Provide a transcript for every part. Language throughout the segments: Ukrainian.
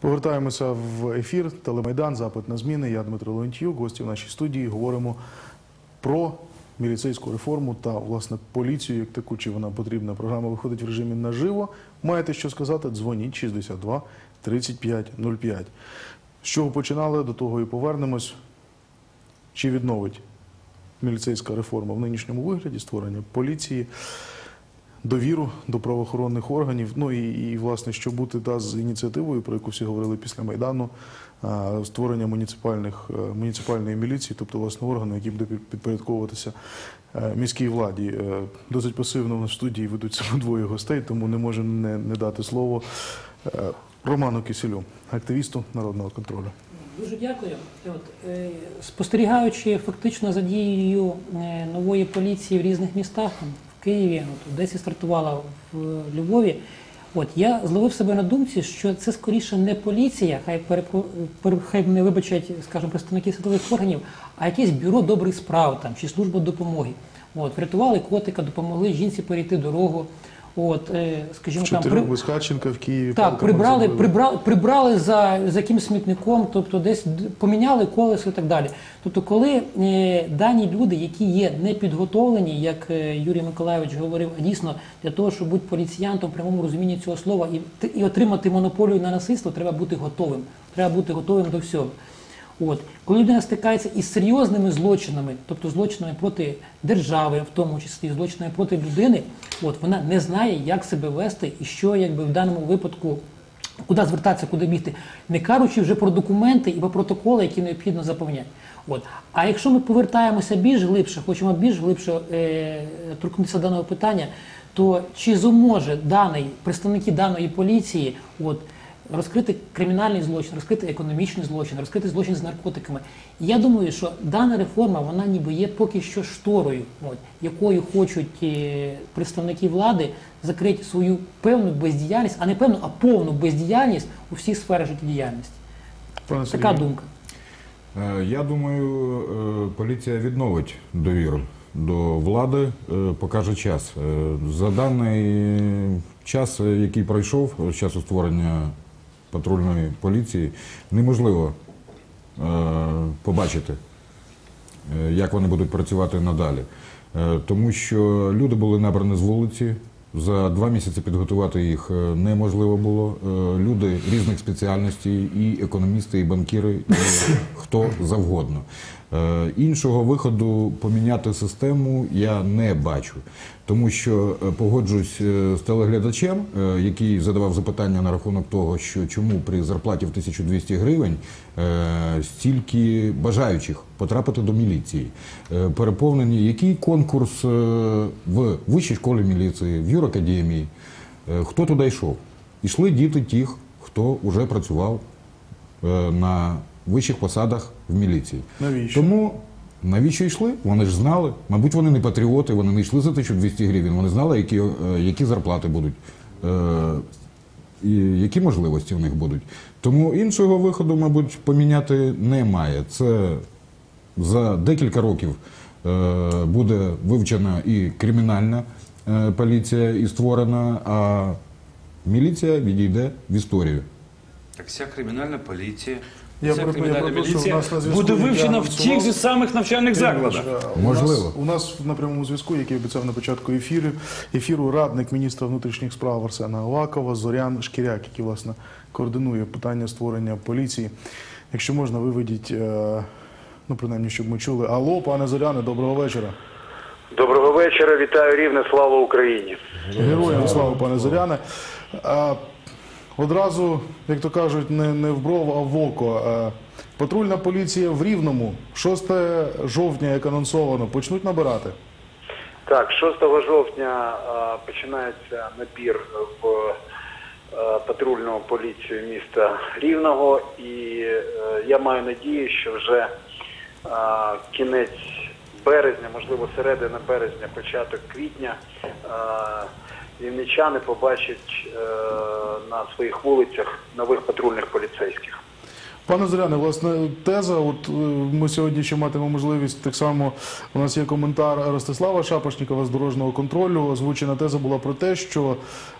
Повертаємося в ефір. Телемайдан, запит на зміни. Я Дмитро Леонтьюк. Гості в нашій студії говоримо про міліцейську реформу та власне поліцію, як таку, чи вона потрібна. Програма виходить в режимі наживо. Маєте що сказати? Дзвоніть 62 35 05. З чого починали, до того і повернемось. Чи відновить міліцейська реформа в нинішньому вигляді створення поліції? Довіру до правоохоронних органів. Ну і, і власне, що бути та з ініціативою, про яку всі говорили після майдану, створення муніципальних е, муніципальної міліції, тобто власне органу, який буде підпорядковуватися е, міській владі. Е, Досить пасивно в студії ведуть себе двоє гостей, тому не можу не, не дати слово Роману Киселю, активісту народного контролю. Дуже дякую. От, спостерігаючи фактично за дією нової поліції в різних містах, Києві, от Одесі стартувала в Львові, от, я зловив себе на думці, що це скоріше не поліція, хай, перепро- хай не вибачать, скажімо, представники силових органів, а якесь бюро добрих справ там, чи служба допомоги. От, врятували котика, допомогли жінці перейти дорогу. От, е, скажімо, там, при- без в Києві. так, прибрали, прибрали, прибрали за, за якимсь смітником, тобто десь поміняли колесо і так далі. Тобто, коли е, дані люди, які є непідготовлені, як е, Юрій Миколайович говорив, дійсно для того, щоб бути поліціянтом в прямому розумінні цього слова і, і отримати монополію на насильство, треба бути готовим. Треба бути готовим до всього. От коли людина стикається із серйозними злочинами, тобто злочинами проти держави, в тому числі злочинами проти людини, от вона не знає, як себе вести і що якби в даному випадку. Куди звертатися, куди бігти, не кажучи вже про документи і про протоколи, які необхідно заповняти. От. А якщо ми повертаємося більш глибше, хочемо більш глибше е, торкнутися даного питання, то чи зможе даний представники даної поліції от, розкрити кримінальний злочин, розкрити економічний злочин, розкрити злочин з наркотиками. І я думаю, що дана реформа вона ніби є поки що шторою, от, якою хочуть е, представники влади закрити свою певну бездіяльність, а не певну, а повну бездіяльність у всіх сферах життєдіяльності. Пане Така думка. Е, Я думаю, е, поліція відновить довіру до влади, покаже час. За даний час, який пройшов з часу створення патрульної поліції, неможливо е, побачити, е, як вони будуть працювати надалі. Е, Тому що люди були набрані з вулиці. За два місяці підготувати їх неможливо було. Люди різних спеціальностей, і економісти, і банкіри, і хто завгодно. Е, Іншого виходу поміняти систему я не бачу, тому що е, погоджуюсь е, з телеглядачем, який задавав запитання на рахунок того, що чому при зарплаті в 1200 гривень стільки бажаючих потрапити до міліції. Переповнені, який конкурс в вищій школі міліції, в юракадемії, Е, хто туди йшов? Ішли діти тих, хто вже працював на вищих посадах в міліції. Навіщо? Тому навіщо йшли? Вони ж знали. Мабуть, вони не патріоти, вони не йшли за 1200 гривень. Вони знали, які, е, які зарплати будуть. е, І які можливості у них будуть. Тому іншого виходу, мабуть, поміняти немає. Це за декілька років е, буде вивчена і кримінальна е, поліція і створена, а міліція відійде в історію. Так вся кримінальна поліція, Я про- кримінальна те, міліція у нас на зв'язку буде є вивчена в анонсував. тих же самих навчальних закладах. У Можливо. Нас, у нас на прямому зв'язку, який обіцяв на початку ефіру, ефіру радник міністра внутрішніх справ Арсена Авакова, Зорян Шкіряк, який власне координує питання створення поліції. Якщо можна, виведіть, е, ну принаймні, щоб ми чули. Алло, пане Зоряне, доброго вечора. Доброго вечора, вітаю рівне, слава Україні. Героям слава, пане Зоряне. А, одразу, як то кажуть, не, не в бров, а в око. Патрульна поліція в Рівному, 6 жовтня, як анонсовано, почнуть набирати. Так, 6 жовтня починається набір в патрульну поліцію міста Рівного, і е, я маю надію, що вже кінець березня, можливо, середина березня, початок квітня. Рівничани побачать е, на своїх вулицях нових патрульних поліцейських. Пане Зоряне, власне, теза. От е, ми сьогодні ще матимемо можливість. Так само у нас є коментар Ростислава Шапошнікова з дорожнього контролю. Озвучена теза була про те, що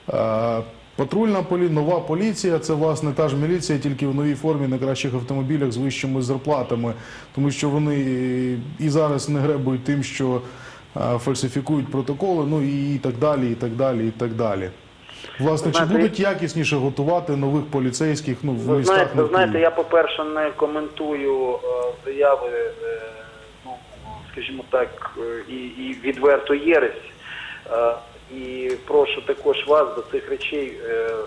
е, Патрульна полі... нова поліція це власне та ж міліція, тільки в новій формі на кращих автомобілях з вищими зарплатами, тому що вони і зараз не гребують тим, що фальсифікують протоколи, ну і так далі, і так далі, і так далі. Власне, чи будуть якісніше готувати нових поліцейських ну, в містах? знаєте, знаєте, я по-перше не коментую е, заяви, е, ну скажімо так, е, і, і відверто єресь. І прошу також вас до цих речей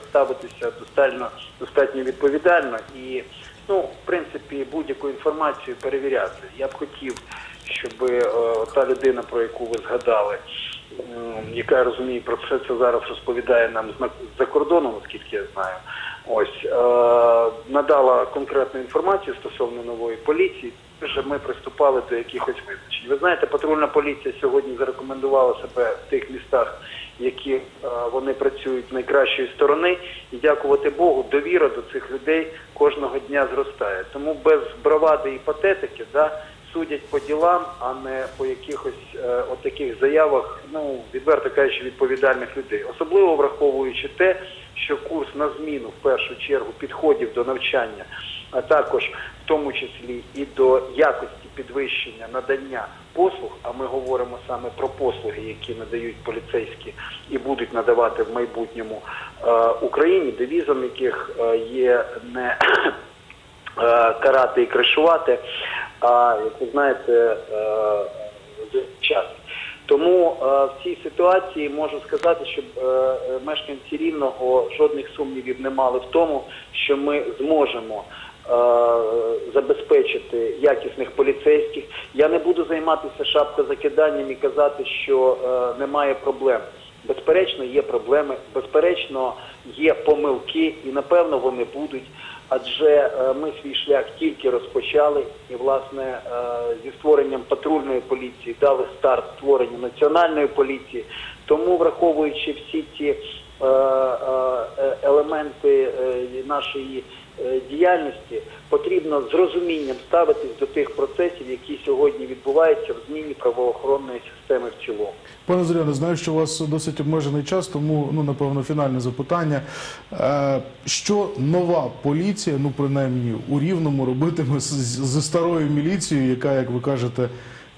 ставитися достатньо, достатньо відповідально і, ну, в принципі, будь-яку інформацію перевіряти. Я б хотів, щоб е, та людина, про яку ви згадали, яка я розумію, про все це зараз розповідає нам за кордоном, оскільки я знаю. Ось е, надала конкретну інформацію стосовно нової поліції. Вже ми приступали до якихось визначень. Ви знаєте, патрульна поліція сьогодні зарекомендувала себе в тих містах, які е, вони працюють найкращої сторони, і дякувати Богу, довіра до цих людей кожного дня зростає. Тому без бравади і патетики, да, судять по ділам, а не по якихось е, от таких заявах, ну відверто кажучи, відповідальних людей. Особливо враховуючи те, що курс на зміну в першу чергу підходів до навчання, а також в тому числі і до якості підвищення надання послуг. А ми говоримо саме про послуги, які надають поліцейські і будуть надавати в майбутньому е, Україні, девізом яких е, є не карати і кришувати, а як ви знаєте, е, час. Тому е, в цій ситуації можу сказати, щоб е, е, мешканці рівного жодних сумнівів не мали в тому, що ми зможемо е, забезпечити якісних поліцейських. Я не буду займатися шапкозакиданням і казати, що е, немає проблем. Безперечно, є проблеми, безперечно, є помилки, і напевно вони будуть. Адже е, ми свій шлях тільки розпочали, і власне е, зі створенням патрульної поліції дали старт створенню національної поліції. Тому, враховуючи всі ці е, елементи нашої діяльності, потрібно з розумінням ставитись до тих процесів, які сьогодні відбуваються в зміні правоохоронної системи в цілому. Пане Зоряне, знаю, що у вас досить обмежений час, тому ну напевно фінальне запитання. Е, що нова поліція, ну принаймні у рівному, робитиме зі старою міліцією, яка, як ви кажете,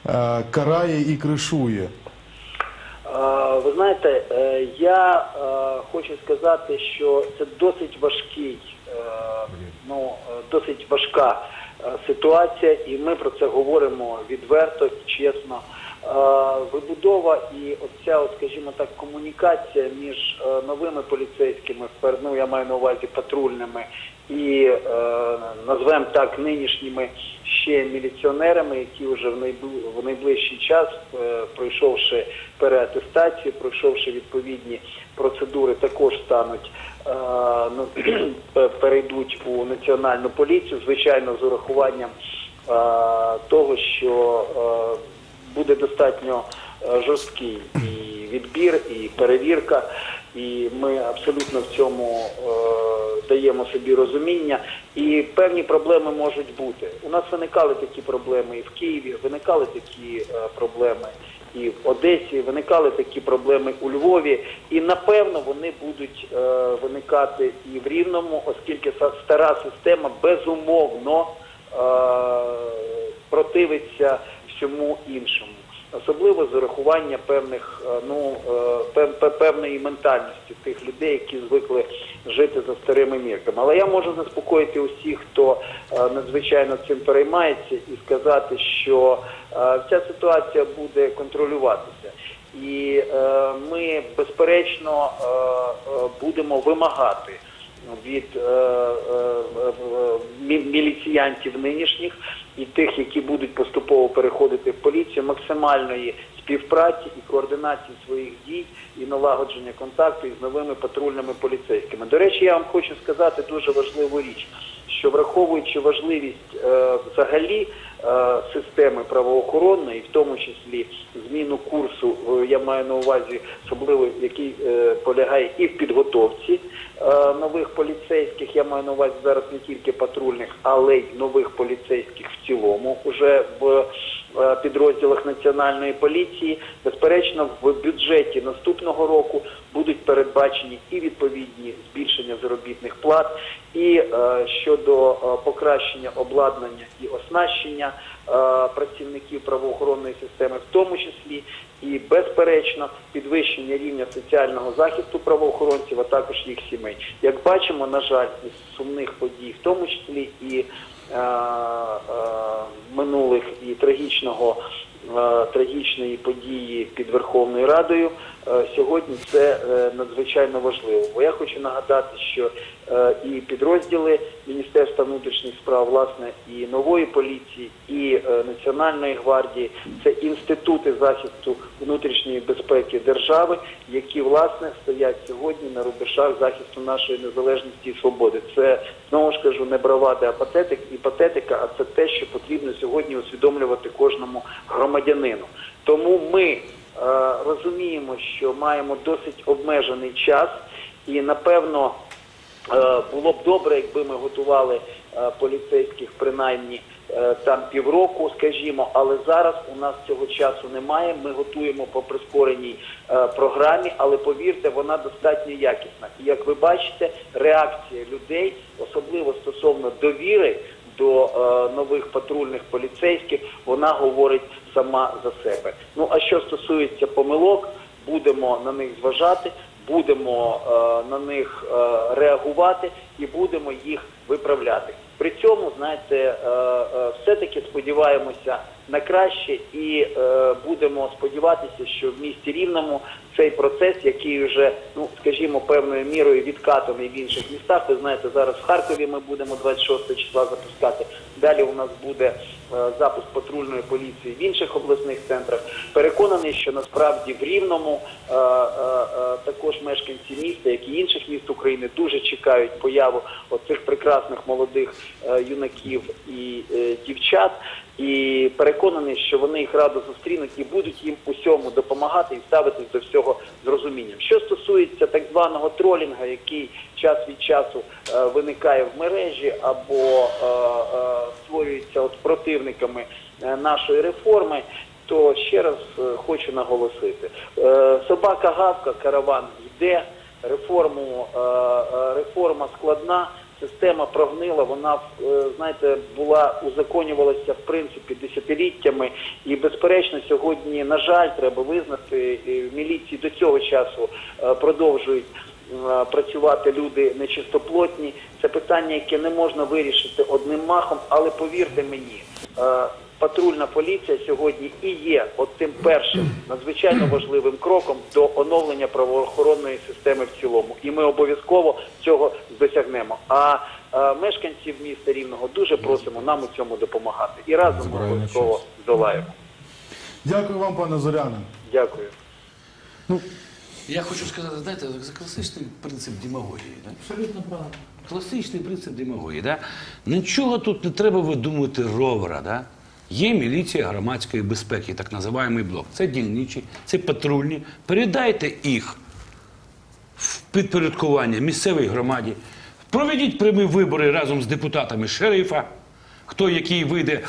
е, карає і кришує? Ви знаєте, е, я е, хочу сказати, що це досить важкий, е, ну досить важка ситуація, і ми про це говоримо відверто і чесно. Вибудова і оця, от, скажімо так, комунікація між новими поліцейськими, ну я маю на увазі патрульними і назвемо так нинішніми ще міліціонерами, які вже в, найбли- найближчий час, е, пройшовши переатестацію, пройшовши відповідні процедури, також стануть е, ну, перейдуть у національну поліцію, звичайно, з урахуванням е, того, що буде достатньо жорсткий і відбір, і перевірка. І ми абсолютно в цьому е, даємо собі розуміння. І певні проблеми можуть бути. У нас виникали такі проблеми і в Києві, виникали такі е, проблеми і в Одесі, виникали такі проблеми у Львові. І напевно вони будуть е, виникати і в Рівному, оскільки стара система безумовно е, противиться всьому іншому. Особливо з урахування певних е, ну е, пев- пев- певної ментальності тих людей, які звикли жити за старими мірками. Але я можу заспокоїти усіх, хто е, надзвичайно цим переймається, і сказати, що ця ситуація буде контролюватися. І е, ми безперечно е, будемо вимагати від е, е, мі- міліціянтів нинішніх і тих, які будуть поступово переходити в поліцію, максимальної співпраці і координації своїх дій і налагодження контакту із новими патрульними поліцейськими. До речі, я вам хочу сказати дуже важливу річ, що враховуючи важливість е, взагалі е, системи правоохоронної, в тому числі зміну курсу, е, я маю на увазі особливо, який е, полягає і в підготовці е, нових поліцейських, я маю на увазі зараз не тільки патрульних, але й нових поліцейських в цілому, уже в підрозділах національної поліції. Безперечно, в бюджеті наступного року будуть передбачені і відповідні збільшення заробітних плат, і е, щодо е, покращення обладнання і оснащення е, працівників правоохоронної системи, в тому числі і безперечно підвищення рівня соціального захисту правоохоронців, а також їх сімей. Як бачимо, на жаль, із сумних подій, в тому числі і е, е, минулих і трагічного. е, Трагічної події під Верховною Радою е, сьогодні це е, надзвичайно важливо. Бо я хочу нагадати, що е, і підрозділи Міністерства внутрішніх справ, власне, і нової поліції, і е, Національної гвардії це інститути захисту внутрішньої безпеки держави, які власне стоять сьогодні на рубежах захисту нашої незалежності і свободи. Це знову ж кажу, не бравада, а патетик і патетика, а це те, що потрібно сьогодні усвідомлювати кожному громадянину. Тому ми е, розуміємо, що маємо досить обмежений час, і напевно е, було б добре, якби ми готували е, поліцейських принаймні е, там півроку, скажімо, але зараз у нас цього часу немає. Ми готуємо по прискореній е, програмі, але повірте, вона достатньо якісна. І як ви бачите, реакція людей, особливо стосовно довіри до е, нових патрульних поліцейських, вона говорить сама за себе. Ну а що стосується помилок, будемо на них зважати, будемо е, на них е, реагувати і будемо їх виправляти. При цьому, знаєте, е, е, все-таки сподіваємося на краще і е, будемо сподіватися, що в місті Рівному цей процес, який вже, ну скажімо, певною мірою відкатаний в інших містах. Ви знаєте, зараз в Харкові ми будемо 26 числа запускати. Далі у нас буде е, запуск патрульної поліції в інших обласних центрах. Переконаний, що насправді в Рівному е, е, е, також мешканці міста, як і інших міст України, дуже чекають появу оцих прекрасних молодих е, юнаків і е, дівчат. І переконаний, що вони їх радо зустрінуть і будуть їм усьому допомагати і ставитись до всього з розумінням. Що стосується так званого тролінга, який час від часу е, виникає в мережі або е, е, створюється от противниками е, нашої реформи, то ще раз е, хочу наголосити: Е, собака гавка, караван йде, реформу, е, реформа складна. Система прогнила, вона е, знаєте, була узаконювалася в принципі десятиліттями, і безперечно сьогодні, на жаль, треба визнати в міліції до цього часу е, продовжують е, працювати люди нечистоплотні. Це питання, яке не можна вирішити одним махом, але повірте мені. Патрульна поліція сьогодні і є от тим першим надзвичайно важливим кроком до оновлення правоохоронної системи в цілому, і ми обов'язково цього досягнемо. А е, мешканців міста Рівного дуже просимо нам у цьому допомагати, і разом ми обов'язково час. здолаємо. Дякую вам, пане Зоряне. Дякую. Я хочу сказати, знаєте, за класичний принцип демагогії. Да? Абсолютно правильно. Класичний принцип демагогії. Да? Нічого тут не треба видумувати ровера. Да? Є міліція громадської безпеки, так називаємий блок. Це дільничі, це патрульні. Передайте їх в підпорядкування місцевій громаді. Проведіть прямі вибори разом з депутатами шерифа, хто який вийде,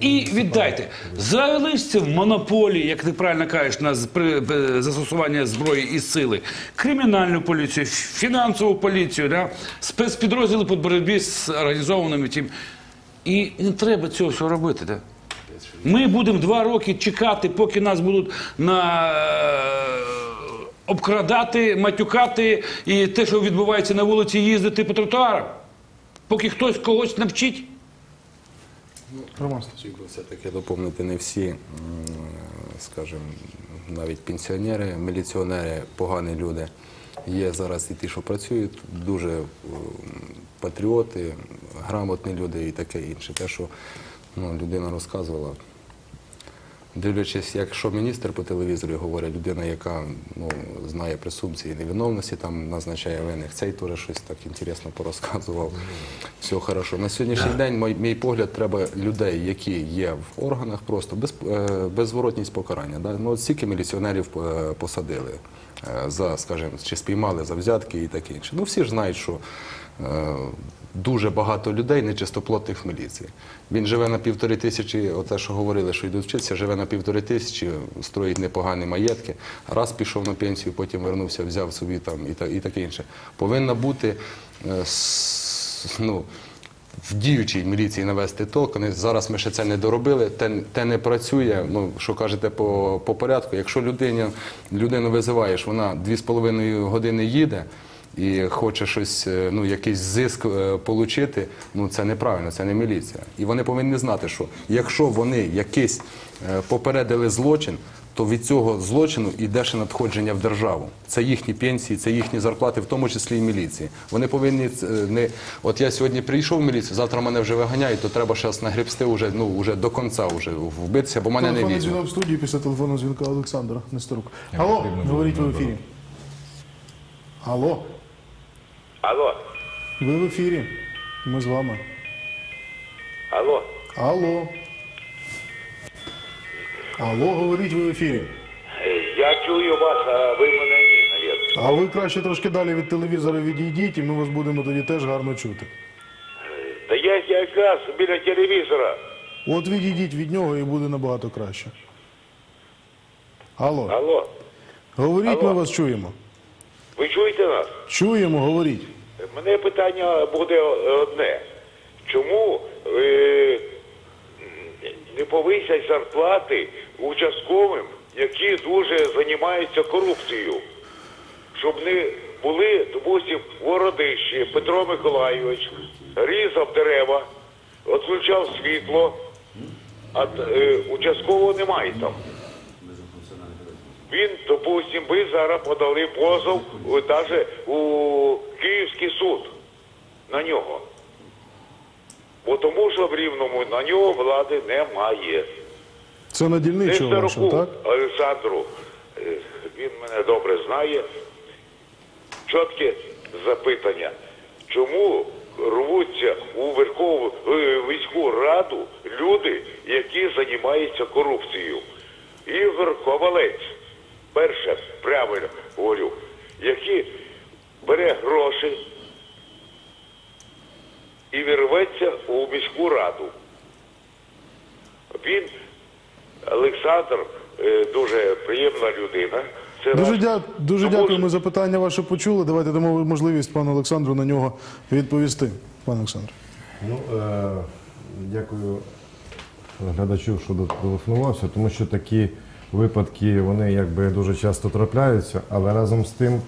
і віддайте. Залиште в монополії, як ти правильно кажеш, на б- застосування зброї і сили, кримінальну поліцію, фінансову поліцію, да? спецпідрозділи по боротьбі з організованими тим. І не треба цього всього робити. Да? Ми будемо два роки чекати, поки нас будуть на е, обкрадати, матюкати і те, що відбувається на вулиці, їздити по тротуарам. Поки хтось когось навчить. Роман би все-таки доповнити не всі, скажімо, навіть пенсіонери, міліціонери, погані люди. Є зараз і ті, що працюють, дуже патріоти, грамотні люди і таке інше. Те, що ну, людина розказувала, Дивлячись, якщо міністр по телевізору говорить, людина, яка ну, знає презумпції невиновності, там назначає винних, цей теж щось так інтересно порозказував. Все хорошо. На сьогоднішній день, мій, мій погляд, треба людей, які є в органах, просто без, е, беззворотність покарання. Да? Ну, от стільки міліціонерів е, посадили е, за, скажімо, чи спіймали за взятки і таке інше. Ну всі ж знають, що е, дуже багато людей нечистоплотних в міліції. Він живе на півтори тисячі, оте, що говорили, що йдуть вчитися, живе на півтори тисячі, строїть непогані маєтки. Раз пішов на пенсію, потім вернувся, взяв собі там і, та, і таке інше. Повинна бути е, ну, в діючій міліції навести толк. Зараз ми ще це не доробили, те, те не працює. Ну що кажете по, по порядку. Якщо людиня, людину визиваєш, вона дві з половиною години їде. І хоче щось, е, ну якийсь зиск е, получити, ну це неправильно, це не міліція. І вони повинні знати, що якщо вони якийсь е, попередили злочин, то від цього злочину йде ще надходження в державу. Це їхні пенсії, це їхні зарплати, в тому числі і міліції. Вони повинні не от я сьогодні прийшов в міліцію, завтра мене вже виганяють, то треба зараз нагребсти уже, ну вже до кінця вже вбитися, бо мене не Телефонний візьмуть. дзвінок в студії після телефонного дзвінка Олександра Нестерук. Алло, говоріть в ефірі. Алло, Алло, ви в ефірі. Ми з вами. алло. Алло. Алло, говоріть ви в ефірі. Я чую вас, а ви мене ні, навіть. А ви краще трошки далі від телевізора відійдіть, і ми вас будемо тоді теж гарно чути. Та я якраз біля телевізора. От відійдіть від нього і буде набагато краще. Алло, Алло, говоріть, ми вас чуємо. ви чуєте нас? Чуємо, говоріть. Мене питання буде одне. Чому е, не повисять зарплати участковим, які дуже займаються корупцією? Щоб не були, допустим, в Городищі Петро Миколайович різав дерева, відключав світло, а е, участкового немає там. Він, допустим, ви зараз подали позов навіть у Київський суд на нього. Бо тому що в Рівному на нього влади немає. Це на дільничого вашого, так? Олександру, е, він мене добре знає. Чітке запитання. Чому рвуться у Верхову е, війську раду люди, які займаються корупцією? Ігор Ковалець, перше, правильно говорю, який бере гроші і вірветься у міську раду. Він, Олександр, е, дуже приємна людина. Це Дуже, раз. дя... Дуже Тому дякуємо за питання ваше почули. Давайте дамо можливість пану Олександру на нього відповісти. Пане Олександр. Ну, е, дякую глядачу, що дотелефонувався, тому що такі випадки вони якби дуже часто трапляються, але разом з тим,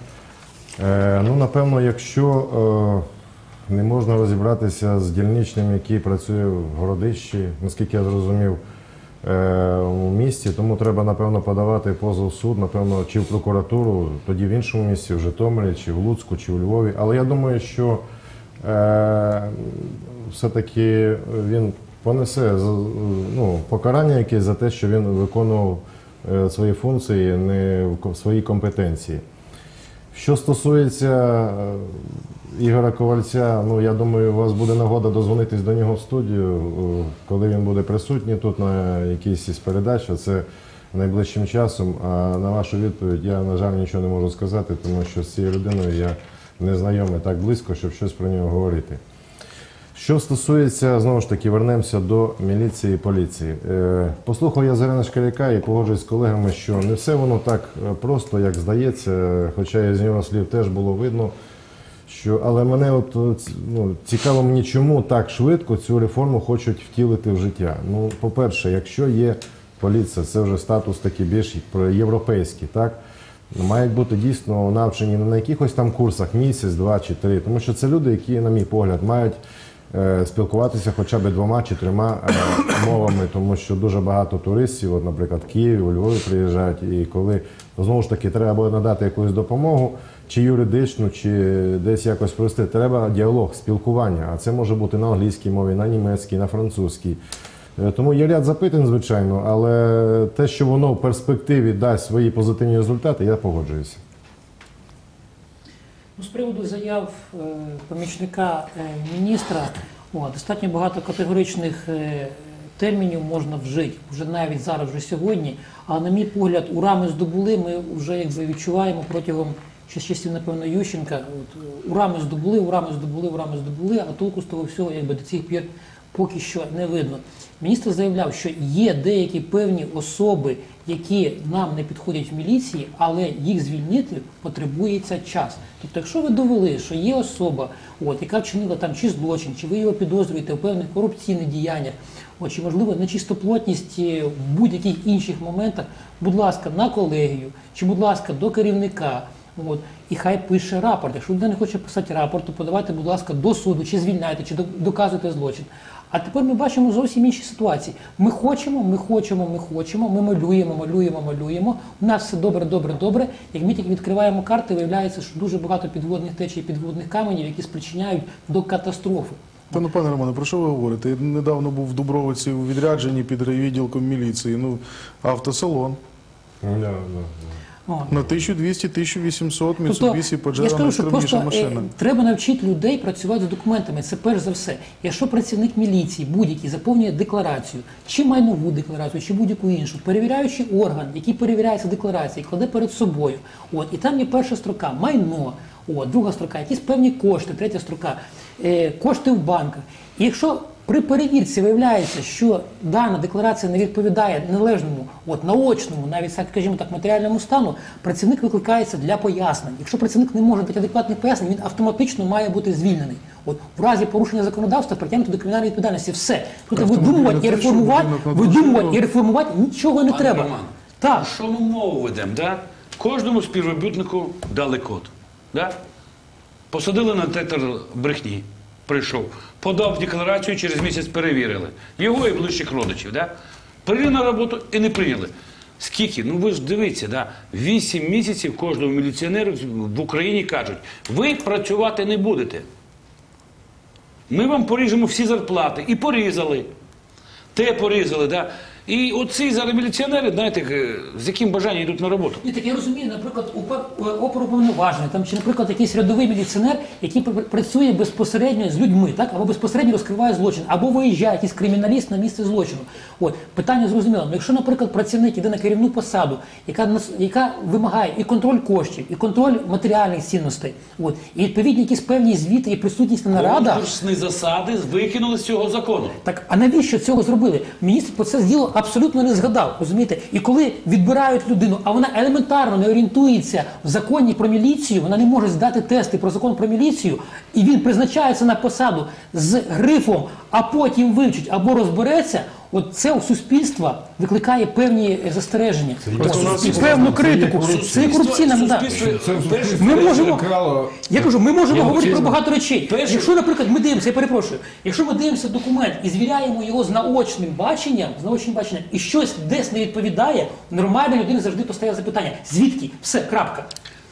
е, ну напевно, якщо е, не можна розібратися з дільничним, який працює в городищі, наскільки я зрозумів, е, у місті, тому треба, напевно, подавати позов в суд, напевно, чи в прокуратуру, тоді в іншому місці, в Житомирі, чи в Луцьку, чи в Львові. Але я думаю, що все-таки він понесе ну, покарання якесь за те, що він виконував свої функції не в своїй компетенції. Що стосується е, Ігоря Ковальця, ну я думаю, у вас буде нагода дозвонитись до нього в студію, е, коли він буде присутній тут на якійсь із передач. Це найближчим часом. А на вашу відповідь я, на жаль, нічого не можу сказати, тому що з цією людиною я не знайомий так близько, щоб щось про нього говорити. Що стосується, знову ж таки, вернемося до міліції і поліції. Е, Послухав я Зарина Шкаряка і погоджуюсь з колегами, що не все воно так е, просто, як здається, хоча із нього слів теж було видно. Що, але мене от е, ну, цікаво мені, чому так швидко цю реформу хочуть втілити в життя. Ну, по-перше, якщо є поліція, це вже статус такий більш європейський, так? Мають бути дійсно навчені не на якихось там курсах місяць, два чи три, тому що це люди, які, на мій погляд, мають спілкуватися хоча б двома чи трьома е, мовами, тому що дуже багато туристів, от, наприклад, Києві, у Львові приїжджають, і коли знову ж таки треба надати якусь допомогу, чи юридичну, чи десь якось провести, треба діалог, спілкування. А це може бути на англійській мові, на німецькій, на французькій. Е, Тому є ряд запитань, звичайно, але те, що воно в перспективі дасть свої позитивні результати, я погоджуюся. Ну, з приводу заяв е, помічника е, міністра, о, достатньо багато категоричних е, термінів можна вжити, вже навіть зараз, вже сьогодні. А на мій погляд, урами здобули, ми вже якби відчуваємо протягом ще з напевно, Ющенка. От, е, ура здобули, урами здобули, урами здобули, а толку з того всього якби до цих пір поки що не видно. Міністр заявляв, що є деякі певні особи, які нам не підходять в міліції, але їх звільнити потребується час. Тобто, якщо ви довели, що є особа, от, яка вчинила там чи злочин, чи ви його підозрюєте в певних корупційних діяннях, от, чи можливо нечистоплотність е, в будь-яких інших моментах, будь ласка, на колегію, чи будь ласка, до керівника. От, і хай пише рапорт. Якщо людина не хоче писати рапорт, то подавайте, будь ласка, до суду, чи звільняйте, чи до- доказуйте злочин. А тепер ми бачимо зовсім інші ситуації. Ми хочемо, ми хочемо, ми хочемо, ми малюємо, малюємо, малюємо. У нас все добре, добре, добре. Як ми тільки відкриваємо карти, виявляється, що дуже багато підводних течій, підводних каменів, які спричиняють до катастрофи. Та ну, пане Романе, про що ви говорите? Я недавно був в Дубровиці у відрядженні під відділком міліції. Ну, автосалон. От. На 1200-1800 Тобто, Mitsubishi я Pajero скажу, що просто е, машина. треба навчити людей працювати з документами. Це перш за все. Якщо працівник міліції будь-який заповнює декларацію, чи майнову декларацію, чи будь-яку іншу, перевіряючий орган, який перевіряє ці декларації, кладе перед собою. От і там є перша строка майно. От, друга строка, якісь певні кошти, третя строка, е, кошти в банках. І якщо при перевірці виявляється, що дана декларація не відповідає належному, от наочному, навіть скажімо так, матеріальному стану, працівник викликається для пояснень. Якщо працівник не може дати адекватних пояснень, він автоматично має бути звільнений. От в разі порушення законодавства притягнути до кримінальної відповідальності. Все. Тобто Автомобільна видумувати і реформувати, видумувати і реформувати нічого не Пане треба. Роман, Так. Що ми мову ведемо, да? Кожному співробітнику дали код. Да? Посадили на тетер брехні. Прийшов, подав декларацію, через місяць перевірили. Його і ближчих родичів. Да? Прийняли на роботу і не прийняли. Скільки? Ну ви ж дивіться, да? 8 місяців кожному міліціонеру в Україні кажуть, ви працювати не будете. Ми вам поріжемо всі зарплати. І порізали. Те порізали, да? І оці зараз міліціонери, знаєте, е, з яким бажанням йдуть на роботу. Ні, так я розумію, наприклад, оперуповноважений, там чи, наприклад, якийсь рядовий міліціонер, який пр- працює безпосередньо з людьми, так або безпосередньо розкриває злочин, або виїжджає якийсь криміналіст на місце злочину. От питання зрозуміло. Ну, якщо, наприклад, працівник іде на керівну посаду, яка яка вимагає і контроль коштів, і контроль матеріальних цінностей, от і відповідні якісь певні звіти і присутність на нарадах. Конкурсні засади викинули з цього закону. Так а навіщо цього зробили? Міністр про це діло абсолютно не згадав. Розумієте? І коли відбирають людину, а вона елементарно не орієнтується в законі про міліцію, вона не може здати тести про закон про міліцію, і він призначається на посаду з грифом, а потім вивчить або розбереться. От це у суспільства викликає певні е, застереження, і певну критику. Це є корупційна мета. Ми можемо, я кажу, ми можемо говорити про багато речей. Якщо, наприклад, ми дивимося, я перепрошую, якщо ми дивимося документ і звіряємо його з наочним баченням, з наочним баченням, і щось десь не відповідає, нормальна людина завжди постає запитання: звідки? Все, крапка.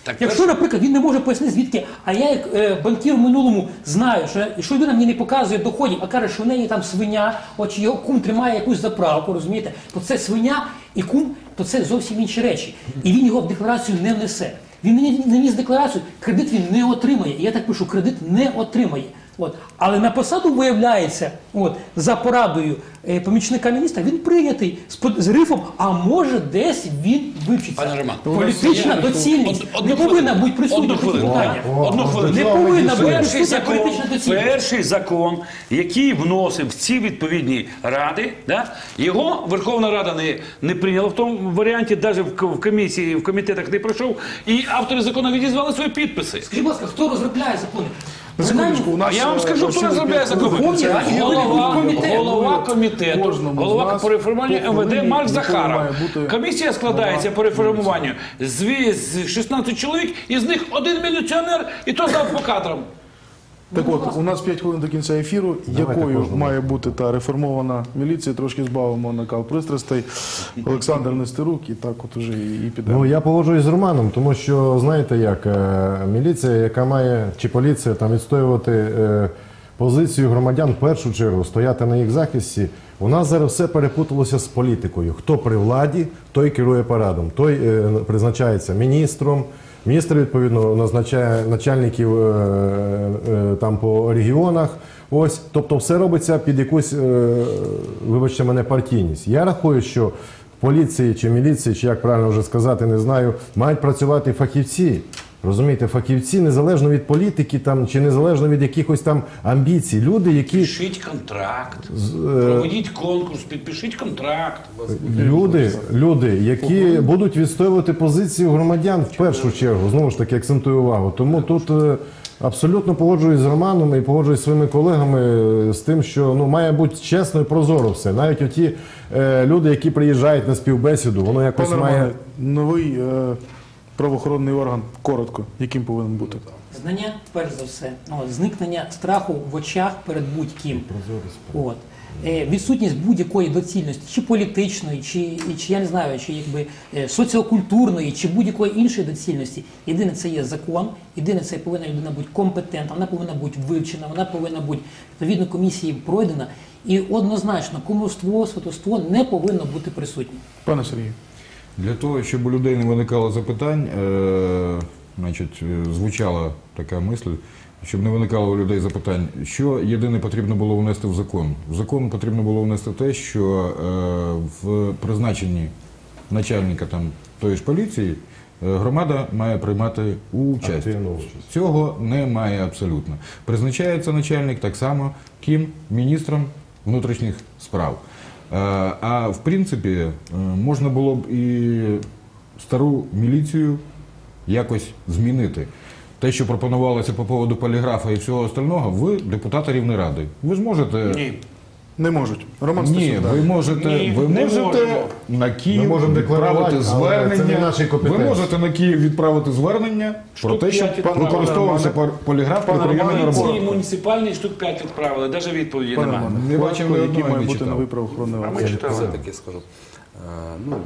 Так Якщо, наприклад, він не може пояснити звідки, а я як е, банкір в минулому знаю, що якщо людина мені не показує доходів, а каже, що в неї там свиня, от чи його кум тримає якусь заправку, розумієте, то це свиня і кум, то це зовсім інші речі. І він його в декларацію не внесе. Він не, не вніс декларацію, кредит він не отримає. І я так пишу, кредит не отримає. От. Але на посаду виявляється, от, за порадою е, помічника міністра, він прийнятий з, под- з грифом, а може десь він вивчиться. Пане Роман, Політична доцільність не повинна бути присутня хвилину. Одну хвилину. Не повинна бути Перший присутня закон, політична доцільність. перший закон, який вносив в ці відповідні ради, да, його Верховна Рада не, не прийняла в тому варіанті, навіть в, к- в комісії, в комітетах не пройшов, і автори закону відізвали свої підписи. Скажіть, будь ласка, хто розробляє закони? На секундочку, у нас Я вам е, скажу, хто розробляє п'ять закон. хвилин. Верховній Раді Голова, голова комітету, голова по реформуванню МВД Марк Захаров. Комісія складається по реформуванню з ві- з 16 чоловік, із них один міліціонер, і то за кадрам. Так от, у нас 5 хвилин до кінця ефіру. Давайте Якою кожному. має бути та реформована міліція? Трошки збавимо накал пристрастей. Олександр Нестерук, і так от уже і, і підемо. Ну я погоджуюсь з Романом, тому що знаєте як е, міліція, яка має чи поліція там відстоювати е, позицію громадян в першу чергу, стояти на їх захисті. У нас зараз все перепуталося з політикою. Хто при владі, той керує парадом, той е, призначається міністром. Міністр відповідно назначає начальників е, е, там по регіонах. Ось, тобто, все робиться під якусь, е, вибачте мене, партійність. Я рахую, що в поліції чи міліції, чи як правильно вже сказати, не знаю, мають працювати фахівці. Розумієте, фахівці незалежно від політики там чи незалежно від якихось там амбіцій. Люди, які Підпишіть контракт, е, проведіть конкурс, підпишіть контракт. Люди, люди, які будуть відстоювати позицію громадян в першу чергу, знову ж таки акцентую увагу. Тому тут е, абсолютно погоджуюсь з Романом і погоджуюсь з своїми колегами е, з тим, що ну має бути чесно і прозоро все. Навіть оті е, люди, які приїжджають на співбесіду, воно якось Пане має. Романе, новий е, правоохоронний орган, коротко, яким повинен бути? Знання, перш за все, от, зникнення страху в очах перед будь-ким. От. Е, відсутність будь-якої доцільності, чи політичної, чи, чи я не знаю, чи якби е, соціокультурної, чи будь-якої іншої доцільності. Єдине це є закон, єдине це повинна людина бути компетентна, вона повинна бути вивчена, вона повинна бути відповідно комісії пройдена. І однозначно кумовство, сватовство не повинно бути присутнє. Пане Сергію. Для того, щоб у людей не виникало запитань, е, значить, е, звучала така мисль, щоб не виникало у людей запитань, що єдине потрібно було внести в закон. В закон потрібно було внести те, що е, в призначенні начальника там тої ж поліції е, громада має приймати участь. Активну участь. Цього немає абсолютно. Призначається начальник так само ким міністром внутрішніх справ. Е, А в принципі, е, можна було б і стару міліцію якось змінити. Те, що пропонувалося по поводу поліграфа і всього остального, ви депутати Рівнеради. Ви зможете. Ні. Не можуть. Роман Ні, Стасюк, ви можете, Ні, ви не можете можемо. на Київ можемо декларувати, відправити але звернення. це не наші ви компетенції. можете на Київ відправити звернення про Штук те, що п'ять відправили. використовувався Пане поліграф при Пане прийомі Романе, на роботу. Муніципальні штук 5 відправили, навіть відповіді Пане немає. Романе, Не бачив ні який одного, має не бути читав. новий правоохоронний А орган? ми. Все-таки скажу. Е, Ну,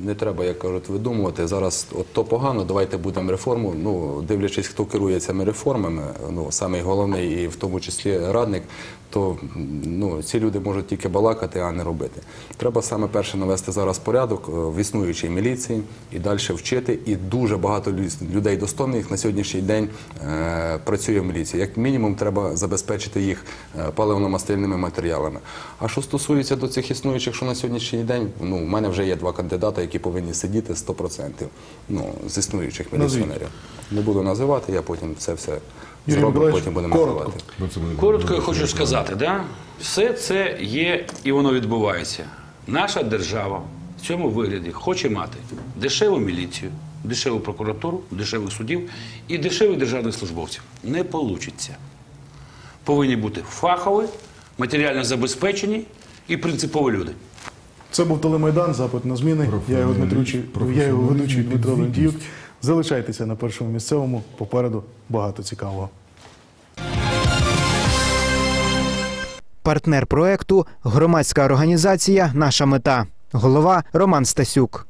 не треба, як кажуть, видумувати. Зараз от то погано, давайте будемо реформу. Ну, дивлячись, хто керує цими реформами, ну, самий головний і в тому числі радник, то ну, ці люди можуть тільки балакати, а не робити. Треба саме перше навести зараз порядок е, в існуючій міліції і далі вчити. І дуже багато людей достойних на сьогоднішній день е, працює в міліції. Як мінімум, треба забезпечити їх е, паливно-мастильними матеріалами. А що стосується до цих існуючих, що на сьогоднішній день, ну, у мене вже є два кандидати, які повинні сидіти 100% ну, з існуючих міліціонерів. Не буду називати, я потім це все Миколаївич, потім будемо коротко. називати. Коротко я хочу сказати, да? все це є і воно відбувається. Наша держава в цьому вигляді хоче мати дешеву міліцію, дешеву прокуратуру, дешевих судів і дешевих державних службовців. Не вийде. Повинні бути фахові, матеріально забезпечені і принципові люди. Це був телемайдан, запит на зміни. Я його Дмитручий, я його ведучий Дмитро Лентіюк. Залишайтеся на першому місцевому. Попереду багато цікавого. Партнер проекту громадська організація Наша мета. Голова Роман Стасюк.